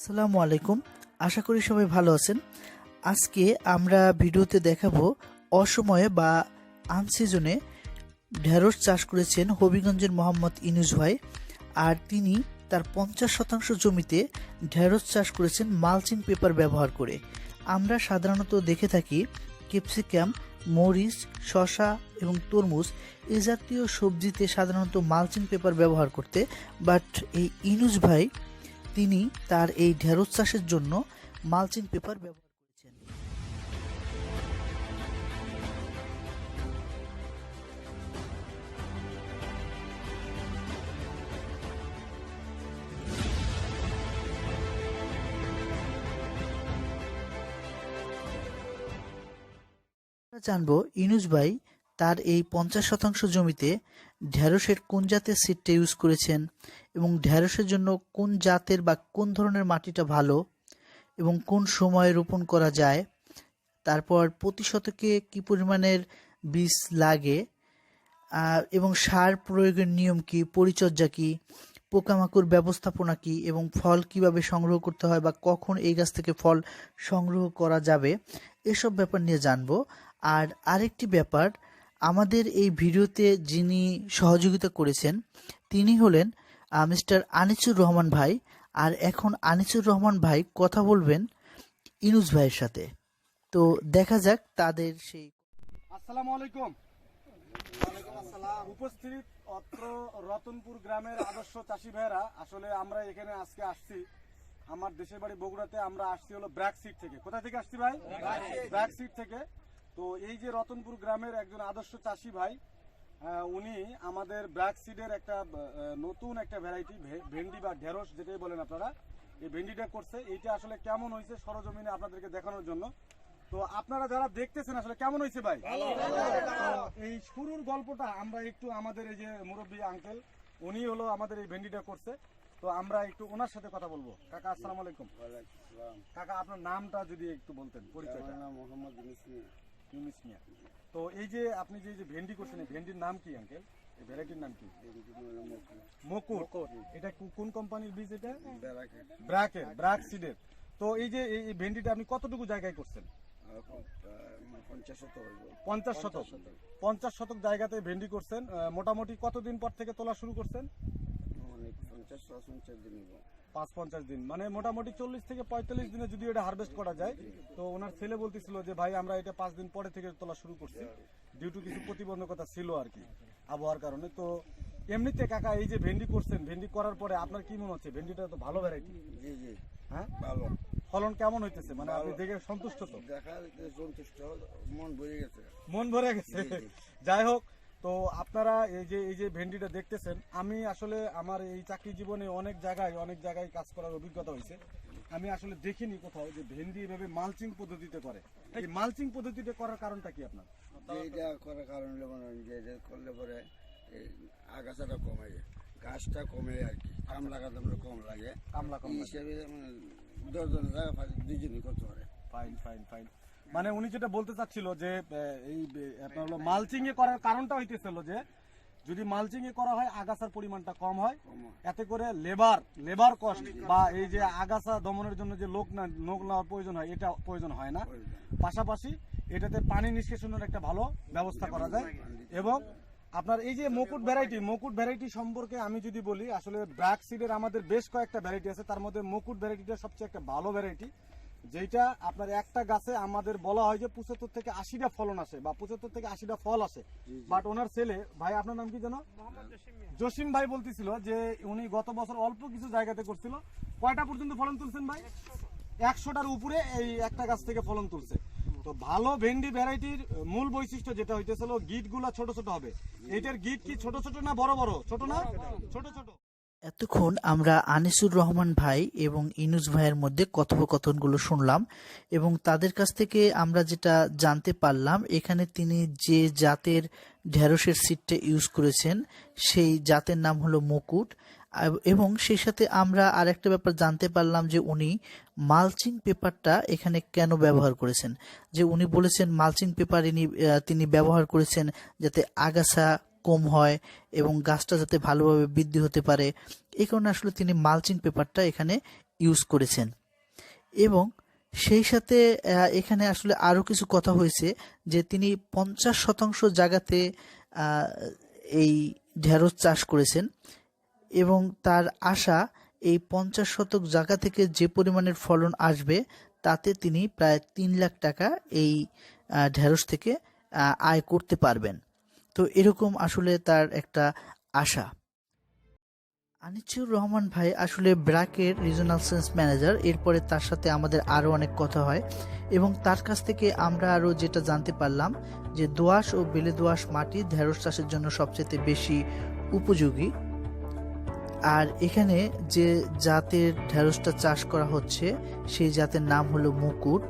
আসসালামু আলাইকুম। আশা করি সবাই ভালো আছেন। আজকে আমরা ভিডিওতে দেখাবো অসময়ে বা আনসিজনে ঢেঁড়স চাষ করেছেন হবিগঞ্জের মোহাম্মদ ইনুজ ভাই আর তিনি তার পঞ্চাশ শতাংশ জমিতে ঢেঁড়স চাষ করেছেন মালচিং পেপার ব্যবহার করে। আমরা সাধারণত দেখে থাকি ক্যাপসিকাম, মরিচ, শসা এবং তরমুজ এ জাতীয় সবজিতে সাধারণত মালচিং পেপার ব্যবহার করতে। বাট এই ইনুজ ভাই তিনি তার এই ঢেঁড়স চাষের জন্য মালচিং পেপার ব্যবহার করেছেন। জানব ইনুজ ভাই তার এই পঞ্চাশ শতাংশ জমিতে ঢেঁড়সের কোন জাতের সিডটা ইউজ করেছেন এবং ঢেঁড়সের জন্য কোন জাতের বা কোন ধরনের মাটিটা ভালো এবং কোন সময়ে রোপণ করা যায়, তারপর প্রতি শতকে কি পরিমাণের বীজ লাগে এবং সার প্রয়োগের নিয়ম কি, পরিচর্যা কি, পোকামাকড় ব্যবস্থাপনা কি, এবং ফল কীভাবে সংগ্রহ করতে হয় বা কখন এই গাছ থেকে ফল সংগ্রহ করা যাবে, এসব ব্যাপার নিয়ে জানব। আর আরেকটি ব্যাপার আমাদের এই ভিডিওতে যিনি সহযোগিতা করেছেন, তিনি হলেন মিস্টার আনিসুর রহমান ভাই। আর এখন আনিসুর রহমান ভাই কথা বলবেন ইনুজ ভাইয়ের সাথে। তো দেখা যাক তাদের সেই আসসালামু আলাইকুম। উপস্থিত অত্র রতনপুর গ্রামের আদর্শ চাষি ভাইয়েরা, আসলে আমরা এখানে আজকে আসছি। আমার দেশের বাড়ি বগুড়াতে আমরা আসছি হলো ব্র্যাক সিট থেকে। কোথা থেকে আসছি ভাই? ব্র্যাক সিট থেকে। তো এই যে রতনপুর গ্রামের একজন আদর্শ চাষি ভাই উনি আমাদের ব্র্যাক সিডের একটা নতুন একটা ভ্যারাইটি ভেন্ডি বা ঢেঁড়স যেটাই বলেন আপনারা এই ভেন্ডিটা করছে। এইটা আসলে কেমন হয়েছে সরজমিনে আপনাদেরকে দেখানোর জন্য। তো আপনারা যারা দেখতেছেন আসলে কেমন হয়েছে ভাই? এই শুরুর গল্পটা আমরা একটু আমাদের এই যে মুরব্বী আঙ্কেল উনি হলো আমাদের এই ভেন্ডিটা করছে। তো আমরা একটু ওনার সাথে কথা বলব। কাকা আসসালামু আলাইকুম। কাকা আপনার নামটা যদি একটু বলতেন পরিচয়টা। মোহাম্মদ ইউনুস মিয়া তো এই যে আপনি যে যে ভেন্ডি করছেন এই ভেন্ডির নাম কি আঙ্কেল এই ভ্যারাইটির নাম কি? মকুর এটা কোন কোম্পানির বীজ এটা? বেড়াকে। ব্র্যাকের ব্র্যাক সিডের। তো এই যে এই ভেন্ডিটা আপনি কতটুকু জায়গায় করছেন? আহ, পঞ্চাশ শত পঞ্চাশ শতক। পঞ্চাশ শতক জায়গাতে ভেন্ডি করছেন। মোটামুটি কতদিন পর থেকে তোলা শুরু করছেন? পঞ্চাশ পঞ্চাশ দিন। পাঁচ পঞ্চাশ দিন। মানে মোটামুটি চল্লিশ থেকে পঁয়তাল্লিশ দিনে যদি এটা হারভেস্ট করা যায় তো ওনার ছেলে বলতেছিল যে ভাই আমরা এটা পাঁচ দিন পরে থেকে তোলা শুরু করছি। ডিউ টু কিছু প্রতিবন্ধকতা ছিল আর কি আবহাওয়ার কারণে। তো এমনিতে কাকা এই যে ভেন্ডি করছেন ভেন্ডি করার পরে আপনার কি মনে হচ্ছে? ভেন্ডিটা তো ভালো ভ্যারাইটি জি জি। হ্যাঁ? ভালো। ফলন কেমন হইতেছে? মানে আপনি দেখে সন্তুষ্ট তো? দেখা সন্তুষ্ট মন ভরে গেছে। মন ভরে গেছে। যাই হোক তো আপনারা এই যে এই যে ভেন্ডিটা দেখতেছেন আমি আসলে আমার এই চাকরি জীবনে অনেক জায়গায় অনেক জায়গায় কাজ করার অভিজ্ঞতা হয়েছে। আমি আসলে দেখিনি কোথাও যে ভেন্ডি এভাবে মালচিং পদ্ধতিতে করে। এই মালচিং পদ্ধতিতে করার কারণটা কি আপনার? এটা করার কারণ হলো মনে হয় যে এটা করলে পরে এই আগাছাটা কমে যায় গাছটা কমে আর কি কাম লাগাতে আমরা কম লাগে। কামলা এই কমলা হিসেবে মানে দশজন জায়গা দুজনই করতে পারে। Fine fine fine. মানে উনি যেটা বলতে চাচ্ছিল যে এই আপনার হলো মালচিং এ করার কারণটা হইতেছিল যে, যদি মালচিং এ করা হয়, আগাছার পরিমাণটা কম হয়। এতে করে লেবার লেবার কস্ট বা এই যে আগাছা দমনের জন্য যে লোক না, লোক নেওয়ার প্রয়োজন হয়, এটা প্রয়োজন হয় না। পাশাপাশি এটাতে পানি নিষ্কাশনের একটা ভালো ব্যবস্থা করা যায়। এবং আপনার এই যে মুকুট ভ্যারাইটি মুকুট ভ্যারাইটি সম্পর্কে আমি যদি বলি, আসলে ব্র্যাক সিডের আমাদের বেশ কয়েকটা ভ্যারাইটি আছে। তার মধ্যে মুকুট ভ্যারাইটিটা সবচেয়ে একটা ভালো ভ্যারাইটি যেটা আপনার একটা গাছে আমাদের বলা হয় যে পঁচাত্তর থেকে আশিটা ফলন আসে বা পঁচাত্তর থেকে আশিটা ফল আসে। বাট ওনার ছেলে ভাই আপনার নাম কি জানো জসিম ভাই বলতেছিল যে উনি গত বছর অল্প কিছু জায়গাতে করছিল। কয়টা পর্যন্ত ফলন তুলছেন ভাই? একশোটার উপরে এই একটা গাছ থেকে ফলন তুলছে। তো ভালো ভেন্ডি ভ্যারাইটির মূল বৈশিষ্ট্য যেটা হইতেছিল গিটগুলা ছোট ছোট হবে। এটার গিট কি ছোট ছোট না বড় বড়? ছোট না? ছোট ছোট। এতক্ষণ আমরা আনিসুর রহমান ভাই এবং ইনুস ভাইয়ের মধ্যে কথোপকথনগুলো শুনলাম এবং তাদের কাছ থেকে আমরা যেটা জানতে পারলাম, এখানে তিনি যে জাতের ঢেঁড়সের সিটটা ইউজ করেছেন, সেই জাতের নাম হলো মুকুট। এবং সেই সাথে আমরা আরেকটা ব্যাপার জানতে পারলাম যে উনি মালচিং পেপারটা এখানে কেন ব্যবহার করেছেন? যে উনি বলেছেন মালচিং পেপার ইনি তিনি ব্যবহার করেছেন যাতে আগাছা কম হয় এবং গাছটা যাতে ভালোভাবে বৃদ্ধি হতে পারে, এই কারণে আসলে তিনি মালচিং পেপারটা এখানে ইউজ করেছেন। এবং সেই সাথে এখানে আসলে আরও কিছু কথা হয়েছে যে তিনি পঞ্চাশ শতাংশ জায়গাতে এই ঢেঁড়স চাষ করেছেন এবং তার আশা এই পঞ্চাশ শতক জায়গা থেকে যে পরিমাণের ফলন আসবে, তাতে তিনি প্রায় তিন লাখ টাকা এই ঢেঁড়স থেকে আয় করতে পারবেন। তো এরকম আসলে তার একটা আশা। আনিচুর রহমান ভাই আসলে ব্র্যাকের রিজনাল সেন্স ম্যানেজার। এরপরে তার সাথে আমাদের আরও অনেক কথা হয় এবং তার কাছ থেকে আমরা আরও যেটা জানতে পারলাম যে দোআঁশ ও বেলে দোআঁশ মাটি ঢেঁড়স চাষের জন্য সবচেয়ে বেশি উপযোগী। আর এখানে যে জাতের ঢেঁড়সটা চাষ করা হচ্ছে, সেই জাতের নাম হলো মুকুট।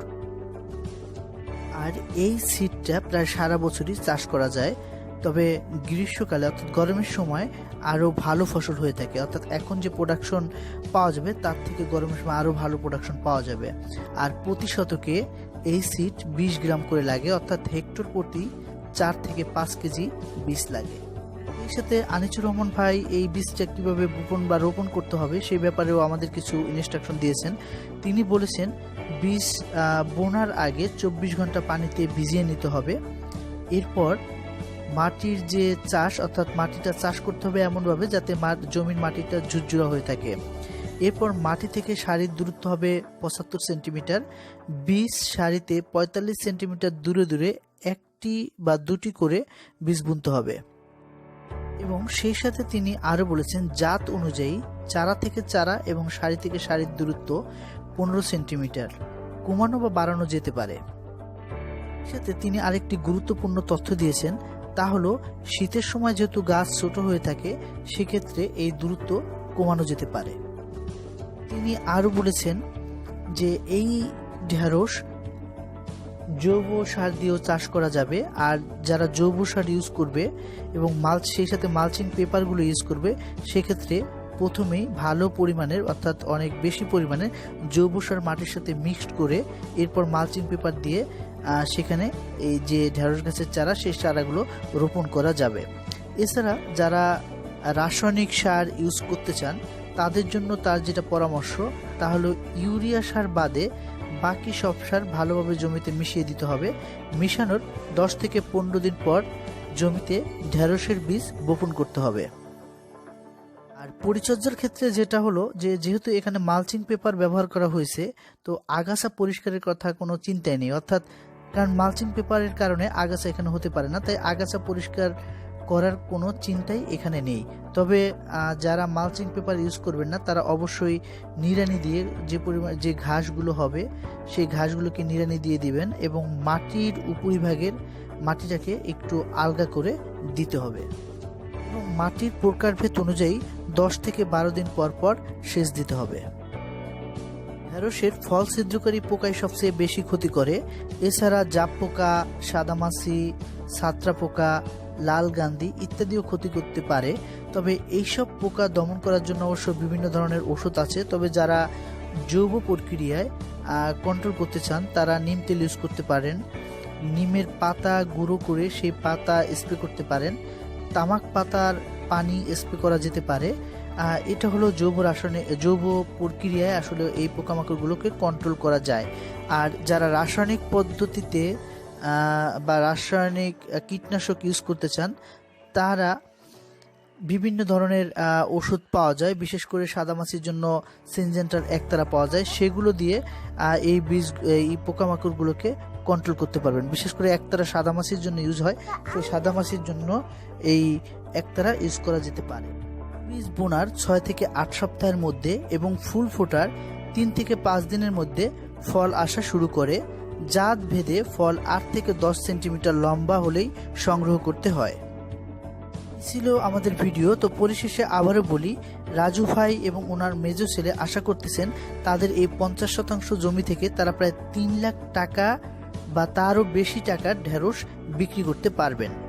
আর এই সিডটা প্রায় সারা বছরই চাষ করা যায়। তবে গ্রীষ্মকালে অর্থাৎ গরমের সময় আরও ভালো ফসল হয়ে থাকে। অর্থাৎ এখন যে প্রোডাকশন পাওয়া যাবে, তার থেকে গরমের সময় আরও ভালো প্রোডাকশন পাওয়া যাবে। আর প্রতি শতকে এই সিড বিশ গ্রাম করে লাগে, অর্থাৎ হেক্টর প্রতি চার থেকে পাঁচ কেজি বীজ লাগে। এই সাথে আনিচুর রহমান ভাই, এই বীজটা কীভাবে বপন বা রোপণ করতে হবে, সেই ব্যাপারেও আমাদের কিছু ইনস্ট্রাকশন দিয়েছেন। তিনি বলেছেন, বীজ বোনার আগে চব্বিশ ঘণ্টা পানিতে ভিজিয়ে নিতে হবে। এরপর মাটির যে চাষ, অর্থাৎ মাটিটা চাষ করতে হবে এমনভাবে যাতে জমির মাটিটা ঝুরঝুরা হয়ে থাকে। এরপর মাটি থেকে সারির দূরত্ব হবে পঁচাত্তর সেন্টিমিটার। বীজ সারিতে পঁয়তাল্লিশ সেন্টিমিটার দূরে দূরে একটি বা দুটি করে বীজ বুনতে হবে। এবং সেই সাথে তিনি আরও বলেছেন, জাত অনুযায়ী চারা থেকে চারা এবং সারি থেকে সারির দূরত্ব পনেরো সেন্টিমিটার। কমানো বা বাড়ানো যেতে পারে। সাথে তিনি আরেকটি গুরুত্বপূর্ণ তথ্য দিয়েছেন তা হলো, শীতের সময় যেহেতু গাছ ছোট হয়ে থাকে, সেক্ষেত্রে এই দূরত্ব কমানো যেতে পারে। তিনি আরও বলেছেন যে, এই ঢেঁড়স জৈব সার দিয়েও চাষ করা যাবে, আর যারা জৈব সার ইউজ করবে এবং মাল, সেই সাথে মালচিং পেপারগুলো ইউজ করবে, সেক্ষেত্রে প্রথমেই ভালো পরিমাণের, অর্থাৎ অনেক বেশি পরিমাণে জৈব সার মাটির সাথে মিক্সড করে, এরপর মালচিং পেপার দিয়ে সেখানে এই যে ঢেঁড়স গাছের চারা, সেই চারাগুলো রোপণ করা যাবে। এছাড়া যারা রাসায়নিক সার ইউজ করতে চান, তাদের জন্য তার যেটা পরামর্শ, তা হলো ইউরিয়া সার বাদে বাকি সব সার ভালোভাবে জমিতে মিশিয়ে দিতে হবে। মিশানোর দশ থেকে পনেরো দিন পর জমিতে ঢেঁড়সের বীজ বপন করতে হবে। আর পরিচর্যার ক্ষেত্রে যেটা হলো যে, যেহেতু এখানে মালচিং পেপার ব্যবহার করা হয়েছে, তো আগাছা পরিষ্কারের কথা কোনো চিন্তাই নেই। অর্থাৎ কারণ মালচিং পেপারের কারণে আগাছা এখানে হতে পারে না, তাই আগাছা পরিষ্কার করার কোনো চিন্তাই এখানে নেই। তবে যারা মালচিং পেপার ইউজ করবেন না, তারা অবশ্যই নিড়ানি দিয়ে যে পরিমাণ যে ঘাসগুলো হবে, সেই ঘাসগুলোকে নিড়ানি দিয়ে দিবেন এবং মাটির উপরিভাগের মাটিটাকে একটু আলগা করে দিতে হবে। মাটির প্রকারভেদ অনুযায়ী দশ থেকে বারো দিন পর পর সেচ দিতে হবে। ঢেঁড়সের ফল ছিদ্রকারী পোকাই সবচেয়ে বেশি ক্ষতি করে। এছাড়া জাপ পোকা, সাদামাছি, সাত্রা পোকা, লাল গান্ধি ইত্যাদিও ক্ষতি করতে পারে। তবে এইসব পোকা দমন করার জন্য অবশ্য বিভিন্ন ধরনের ওষুধ আছে। তবে যারা জৈব প্রক্রিয়ায় কন্ট্রোল করতে চান, তারা নিম তেল ইউজ করতে পারেন। নিমের পাতা গুঁড়ো করে সেই পাতা স্প্রে করতে পারেন। তামাক পাতার পানি স্প্রে করা যেতে পারে। এটা হলো জৈব রাসায়নিক জৈব প্রক্রিয়ায় আসলে এই পোকামাকড়গুলোকে কন্ট্রোল করা যায়। আর যারা রাসায়নিক পদ্ধতিতে বা রাসায়নিক কীটনাশক ইউজ করতে চান, তারা বিভিন্ন ধরনের ওষুধ পাওয়া যায়। বিশেষ করে সাদামাছির জন্য সিনজেন্টার একতারা পাওয়া যায়। সেগুলো দিয়ে এই বীজ, এই পোকামাকড়গুলোকে কন্ট্রোল করতে পারবেন। বিশেষ করে একতারা সাদামাছির জন্য ইউজ হয়। সেই সাদামাছির জন্য এই একতারা ইউজ করা যেতে পারে। বীজ বোনার ছয় থেকে আট সপ্তাহের মধ্যে এবং ফুল ফোটার তিন থেকে পাঁচ দিনের মধ্যে ফল আসা শুরু করে। জাত ভেদে ফল আট থেকে দশ সেন্টিমিটার লম্বা হলেই সংগ্রহ করতে হয়। ছিল আমাদের ভিডিও। তো পরিশেষে আবারও বলি, রাজু ভাই এবং ওনার মেজো ছেলে আশা করতেছেন তাদের এই পঞ্চাশ শতাংশ জমি থেকে তারা প্রায় তিন লাখ টাকা বা তারও বেশি টাকার ঢেঁড়স বিক্রি করতে পারবেন।